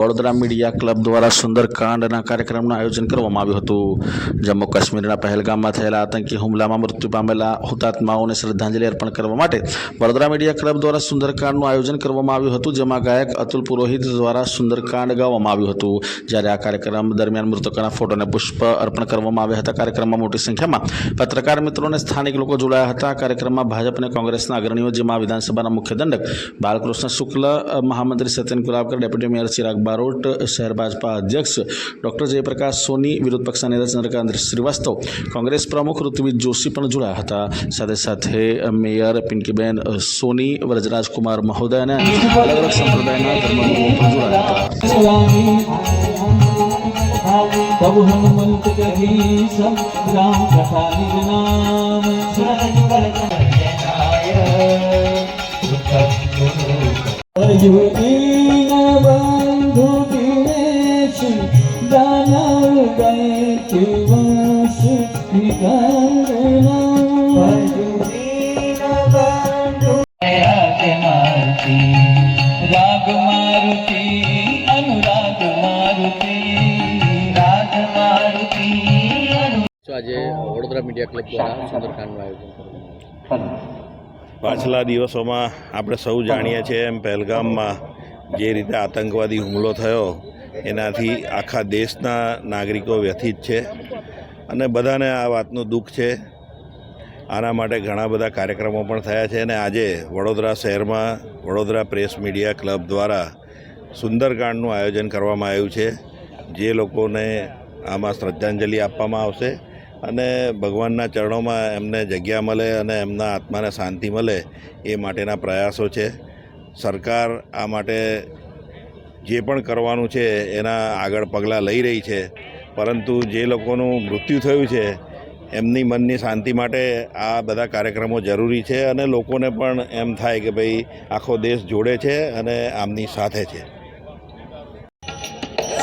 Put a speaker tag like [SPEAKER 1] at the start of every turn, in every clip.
[SPEAKER 1] Vadodara media club દ્વારા સુંદરકાંડના કાર્યક્રમનું આયોજન કરવામાં આવ્યું હતું જમ્મુ કાશ્મીરના પહેલગામમાં થયેલા આતંકી હુમલામાં મૃત્યુ પામેલા હુતાત્માઓને શ્રદ્ધાંજલિ અર્પણ કરવા માટે વડોદરા મીડિયા ક્લબ દ્વારા સુંદરકાંડનું આયોજન કરવામાં આવ્યું હતું, જેમાં ગાયક અતુલ પુરોહિત દ્વારા સુંદરકાંડ ગાવામાં આવ્યું હતું. જ્યારે આ કાર્યક્રમ દરમિયાન મૃતકોના ફોટોને પુષ્પ અર્પણ કરવામાં આવ્યા હતા. કાર્યક્રમમાં મોટી સંખ્યામાં પત્રકાર મિત્રો અને સ્થાનિક લોકો જોડાયા હતા. કાર્યક્રમમાં ભાજપ અને કોંગ્રેસના અગ્રણીઓ, જેમાં વિધાનસભાના મુખ્ય દંડક બાલકૃષ્ણ શુક્લ, મહામંત્રી સત્યન ગુલાબકર ડેપ્યુટી મેયર ચિરાગ બારોટ શહેર ભાજપા અધ્યક્ષ ડોક્ટર જયપ્રકાશ સોની વિરોધ પક્ષના નેતા ચંદ્રકાંત શ્રીવાસ્તવ કોંગ્રેસ પ્રમુખ ઋત્વિજ જોશી પણ જોડાયા હતા સાથે સાથે મેયર પિંકીબેન સોની વ્રજરાજ કુમાર મહોદય અને અલગ અલગ સંપ્રદાયના ધર્મગુરુઓ પણ જોડાયા હતા
[SPEAKER 2] રાગ મારુતિ અનુરાગ મારુતિ રાગ મારુતિ
[SPEAKER 3] આજે વડોદરા મીડિયા ક્લબ દ્વારા સુંદરકાંડનું આયોજન
[SPEAKER 4] પાછલા દિવસોમાં આપણે સૌ જાણીએ છીએ એમ પહેલગામમાં જે રીતે આતંકવાદી હુમલો થયો એનાથી આખા દેશના નાગરિકો વ્યથિત છે અને બધાને આ વાતનું દુઃખ છે. આના માટે ઘણા બધા કાર્યક્રમો પણ થયા છે અને આજે વડોદરા શહેરમાં વડોદરા પ્રેસ મીડિયા ક્લબ દ્વારા સુંદરકાંડનું આયોજન કરવામાં આવ્યું છે. જે લોકોને આમાં શ્રદ્ધાંજલિ આપવામાં આવશે અને ભગવાનના ચરણોમાં એમને જગ્યા મળે અને એમના આત્માને શાંતિ મળે એ માટેના પ્રયાસો છે. સરકાર આ માટે જે પણ કરવાનું છે, એના આગળ પગલાં લઈ રહી છે. પરંતુ જે લોકોનું મૃત્યુ થયું છે, એમની મનની શાંતિ માટે આ બધા કાર્યક્રમો જરૂરી છે અને લોકોને પણ એમ થાય કે ભાઈ, આખો દેશ જોડે છે અને આમની સાથે છે.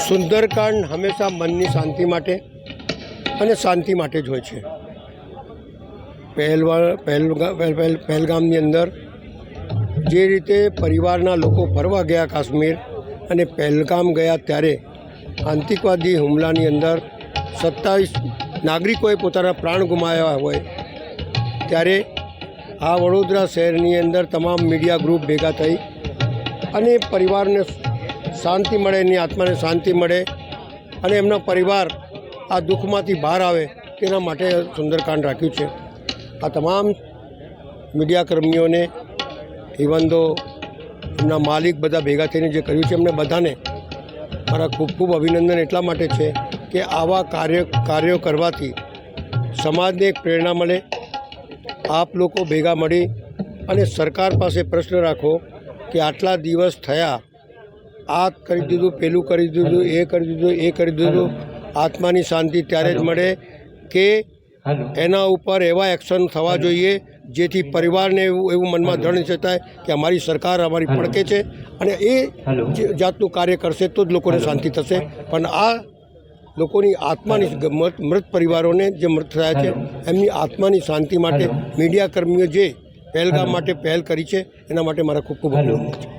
[SPEAKER 5] સુંદરકાંડ હંમેશા મનની શાંતિ માટે અને શાંતિ માટે જ હોય છે. પહેલવા પહેલ- પહેલગામની અંદર જે રીતે પરિવારના લોકો ફરવા ગયા કાશ્મીર અને પહેલગામ ગયા ત્યારે આતંકવાદી હુમલાની અંદર સત્તાવીસ નાગરિકોએ પોતાના પ્રાણ ગુમાવ્યા હોય ત્યારે આ વડોદરા શહેરની અંદર તમામ મીડિયા ગ્રુપ ભેગા થઈ અને પરિવારને શાંતિ મળે, એની આત્માને શાંતિ મળે અને એમના પરિવાર આ દુઃખમાંથી બહાર આવે તેના માટે સુંદરકાંડ રાખ્યું છે. આ તમામ મીડિયા કર્મીઓને ઇવન એમના માલિક બધા ભેગા થઈને જે કર્યું છે એમને બધાને મારા ખૂબ ખૂબ અભિનંદન એટલા માટે છે કે આવા કાર્ય કાર્યો કરવાથી સમાજને એક પ્રેરણા મળે આપ લોકો ભેગા મળી અને સરકાર પાસે પ્રશ્ન રાખો કે આટલા દિવસ થયા આ કરી દીધું પેલું કરી દીધું એ કરી દીધું એ કરી દીધું આત્માની શાંતિ ત્યારે જ મળે કે એના ઉપર એવા એક્શન થવા જોઈએ જેથી પરિવારને એવું એવું મનમાં દ્રઢ જતાય કે અમારી સરકાર અમારી પડકે છે અને એ જાતનું કાર્ય કરશે તો જ લોકોને શાંતિ થશે. પણ આ લોકોની આત્માની મૃત મૃત પરિવારોને જે મૃત થયા છે એમની આત્માની શાંતિ માટે મીડિયા કર્મીઓ જે પહેલગામ માટે પહેલ કરી છે એના માટે મારા ખૂબ ખૂબ અભિનંદન છે.